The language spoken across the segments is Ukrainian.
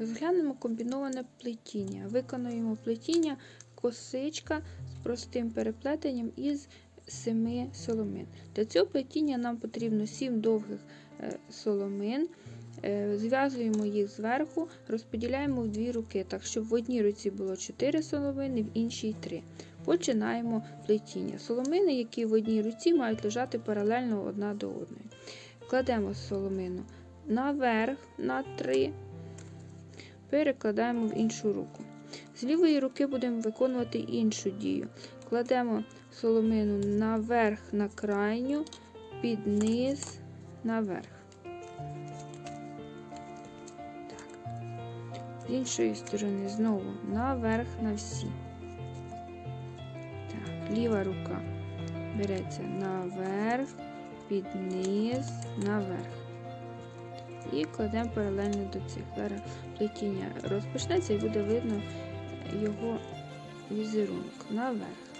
Розглянемо комбіноване плетіння. Виконуємо плетіння косичка з простим переплетенням із семи соломин. Для цього плетіння нам потрібно 7 довгих е, соломин. Е, Зв'язуємо їх зверху, розподіляємо в дві руки, так щоб в одній руці було 4 соломини, в іншій 3. Починаємо плетіння. Соломини, які в одній руці мають лежати паралельно одна до одної. Кладемо соломину наверх на 3, перекладаємо в іншу руку. З лівої руки будемо виконувати іншу дію. Кладемо соломину наверх на крайню, під низ, наверх. Так. З іншої сторони знову наверх на всі. Так, ліва рука береться наверх, під низ, наверх. І кладемо паралельно до цих. Плетіння розпочнеться і буде видно його візерунок наверх.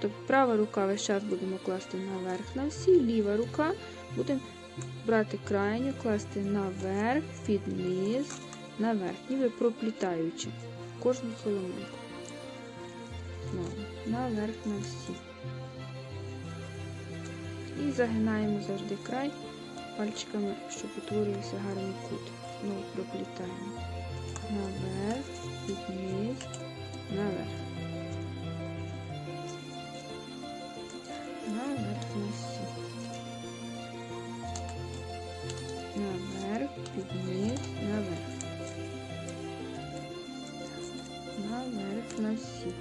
Тобто права рука весь час будемо класти наверх на всі, ліва рука будемо брати крайню, класти наверх, під низ, наверх, ніби проплітаючи кожну соломинку. Знову наверх на всі. І загинаємо завжди край пальчиками, щоб утворився гарний кут. Знову проплітаємо. Наверх, під низ, наверх. Наверх на всі. Наверх, під низ, наверх. Наверх на всі.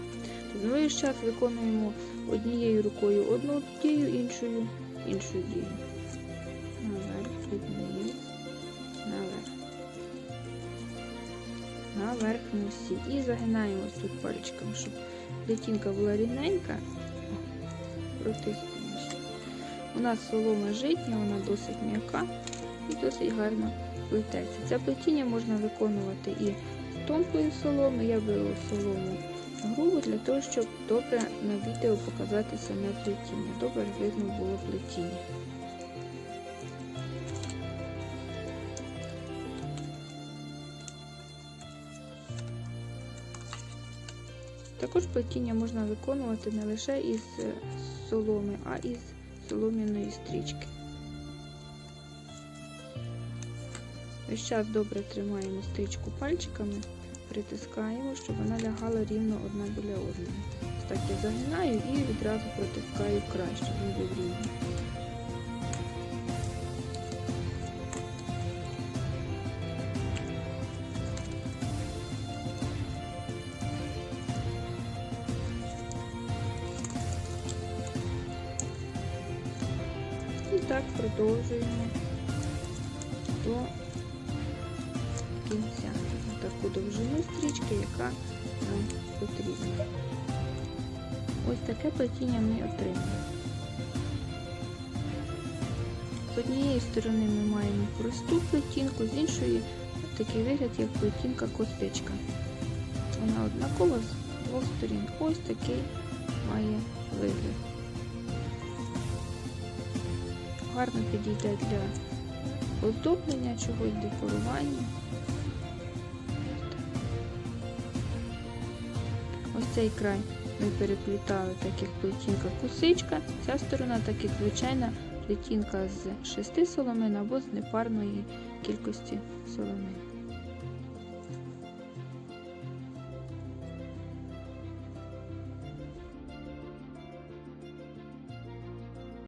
Тобто весь час виконуємо однією рукою одну дію, іншою іншу дію. Наверх на. І загинаємо ось тут пальчиком, щоб плетінка була рівненька. У нас солома житня, вона досить м'яка і досить гарно плететься. Це плетіння можна виконувати і з тонкої соломи. Я беру солому грубу для того, щоб добре на відео показати саме плетіння. Добре видно було плетіння. Також плетіння можна виконувати не лише із е, соломи, а із солом'яної стрічки. Весь час добре тримаємо стрічку пальчиками, притискаємо, щоб вона лягала рівно одна біля одної. Так я загинаю і відразу протискаю край, щоб він був рівний. Так продовжуємо до кінця. Таку довжину стрічки, яка нам потрібна. Ось таке плетіння ми отримали. З однієї сторони ми маємо просту плетінку, з іншої такий вигляд, як плетінка костичка. Вона однакова з двох сторін. Ось такий має вигляд. Гарно підійде для оздоблення чогось, декорування. Ось цей край ми переплітали так як плетінка косичка, ця сторона так як звичайна плетінка з шести соломин або з непарної кількості соломин.